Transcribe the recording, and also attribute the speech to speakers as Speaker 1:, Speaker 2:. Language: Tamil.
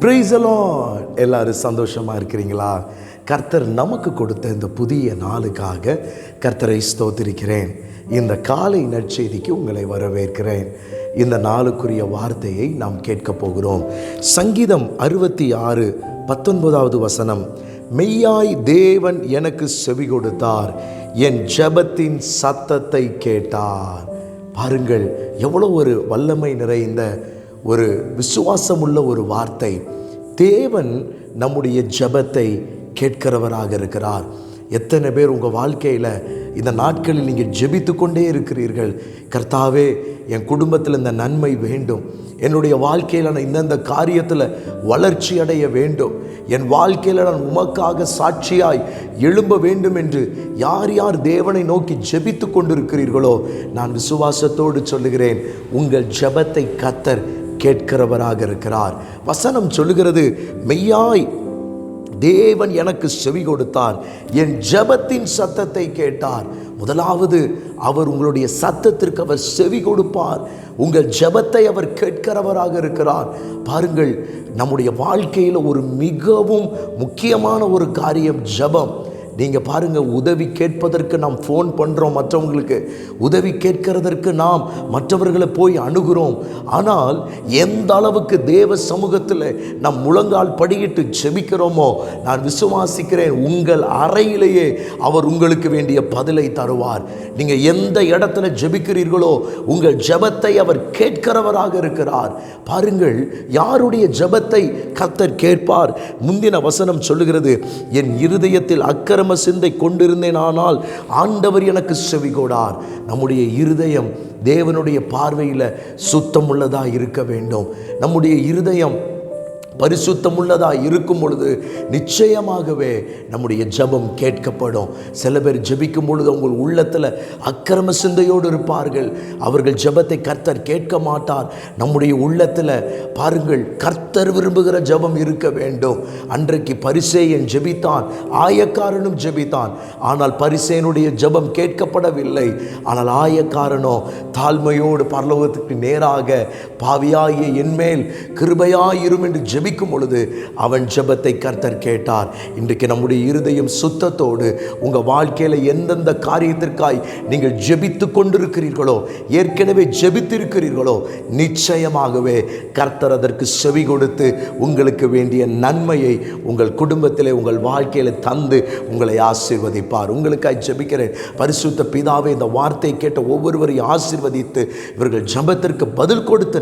Speaker 1: பிரைசலோ எல்லாரும் சந்தோஷமாக இருக்கிறீங்களா? கர்த்தர் நமக்கு கொடுத்த இந்த புதிய நாளுக்காக கர்த்தரை ஸ்தோத்திருக்கிறேன். இந்த காலை நற்செய்திக்கு உங்களை வரவேற்கிறேன். இந்த நாளுக்குரிய வார்த்தையை நாம் கேட்கப் போகிறோம். சங்கீதம் அறுபத்தி ஆறு பத்தொன்பதாவது வசனம். மெய்யாய் தேவன் எனக்கு செவி கொடுத்தார். என் ஜெபத்தின் சத்தத்தை கேட்டார். பாருங்கள் எவ்வளோ ஒரு வல்லமை நிறைந்த ஒரு விசுவாசமுள்ள ஒரு வார்த்தை. தேவன் நம்முடைய ஜெபத்தை கேட்கிறவராக இருக்கிறார். எத்தனை பேர் உங்கள் வாழ்க்கையில் இந்த நாட்களில் நீங்கள் ஜெபித்து கொண்டே இருக்கிறீர்கள்? கர்த்தாவே என் குடும்பத்தில் இந்த நன்மை வேண்டும். என்னுடைய வாழ்க்கையில் நான் இந்தந்த காரியத்தில் வளர்ச்சி அடைய வேண்டும். என் வாழ்க்கையில் நான் உமக்காக சாட்சியாய் எழும்ப வேண்டும் என்று யார் யார் தேவனை நோக்கி ஜெபித்து கொண்டிருக்கிறீர்களோ நான் விசுவாசத்தோடு சொல்லுகிறேன் உங்கள் ஜெபத்தை கத்தர் கேட்கிறவராக இருக்கிறார். வசனம் சொல்லுகிறது மெய்யாய் தேவன் எனக்கு செவி கொடுத்தார். என் ஜெபத்தின் சத்தத்தை கேட்டார். முதலாவது அவர் உங்களுடைய சத்தத்திற்கு அவர் செவி கொடுப்பார். உங்கள் ஜெபத்தை அவர் கேட்கிறவராக இருக்கிறார். பாருங்கள் நம்முடைய வாழ்க்கையில் ஒரு மிகவும் முக்கியமான ஒரு காரியம் ஜெபம். நீங்கள் பாருங்கள் உதவி கேட்பதற்கு நாம் ஃபோன் பண்ணுறோம் மற்றவங்களுக்கு. உதவி கேட்கிறதற்கு நாம் மற்றவர்களை போய் அணுகிறோம். ஆனால் எந்த அளவுக்கு தேவ சமூகத்தில் நம் முழங்கால் படியிட்டு ஜெபிக்கிறோமோ நான் விசுவாசிக்கிறேன் உங்கள் அறையிலேயே அவர் உங்களுக்கு வேண்டிய பதிலை தருவார். நீங்கள் எந்த இடத்துல ஜெபிக்கிறீர்களோ உங்கள் ஜெபத்தை அவர் கேட்கிறவராக இருக்கிறார். பாருங்கள் யாருடைய ஜெபத்தை கத்தர் கேட்பார்? முந்தின வசனம் சொல்லுகிறது என் இருதயத்தில் அக்கறை அக்கிரம சிந்தை கொண்டிருந்தேன் ஆனால் ஆண்டவர் எனக்கு செவிகோடார் நம்முடைய இருதயம் தேவனுடைய பார்வையில் சுத்தமுள்ளதாக இருக்க வேண்டும். நம்முடைய இருதயம் பரிசுத்தம் உள்ளதாக இருக்கும் பொழுது நிச்சயமாகவே நம்முடைய ஜெபம் கேட்கப்படும். சில பேர் ஜபிக்கும் பொழுது உங்கள் உள்ளத்தில் அக்கிரம சிந்தையோடு இருப்பார்கள். அவர்கள் ஜெபத்தை கர்த்தர் கேட்க மாட்டார். நம்முடைய உள்ளத்தில் பாருங்கள் கர்த்தர் விரும்புகிற ஜெபம் இருக்க வேண்டும். அன்றைக்கு பரிசேயன் ஜெபித்தான் ஆயக்காரனும் ஜெபித்தான். ஆனால் பரிசேனுடைய ஜெபம் கேட்கப்படவில்லை. ஆனால் ஆயக்காரனோ தாழ்மையோடு பரலோகத்துக்கு நேராக பாவியாகிய என்மேல் கிருபையாயிரும் என்று ஜெபிக்கும் பொழுது அவன் ஜெபத்தை கர்த்தர் கேட்டார். இன்றைக்கு நம்முடைய இருதயம் சுத்தத்தோடு உங்கள் வாழ்க்கையில் எந்தெந்த காரியத்திற்காய் நீங்கள் ஜெபித்து கொண்டிருக்கிறீர்களோ ஏற்கனவே ஜெபித்திருக்கிறீர்களோ நிச்சயமாகவே கர்த்தர் அதற்கு செவி கொடுத்து உங்களுக்கு வேண்டிய நன்மையை உங்கள் குடும்பத்திலே உங்கள் வாழ்க்கையில் தந்து உங்களை ஆசீர்வதிப்பார். உங்களுக்காய் ஜெபிக்கிறேன். பரிசுத்த பிதாவே இந்த வார்த்தையை கேட்ட ஒவ்வொருவரையும் ஆசீர்வதித்து இவர்கள் ஜெபத்திற்கு பதில் கொடுத்து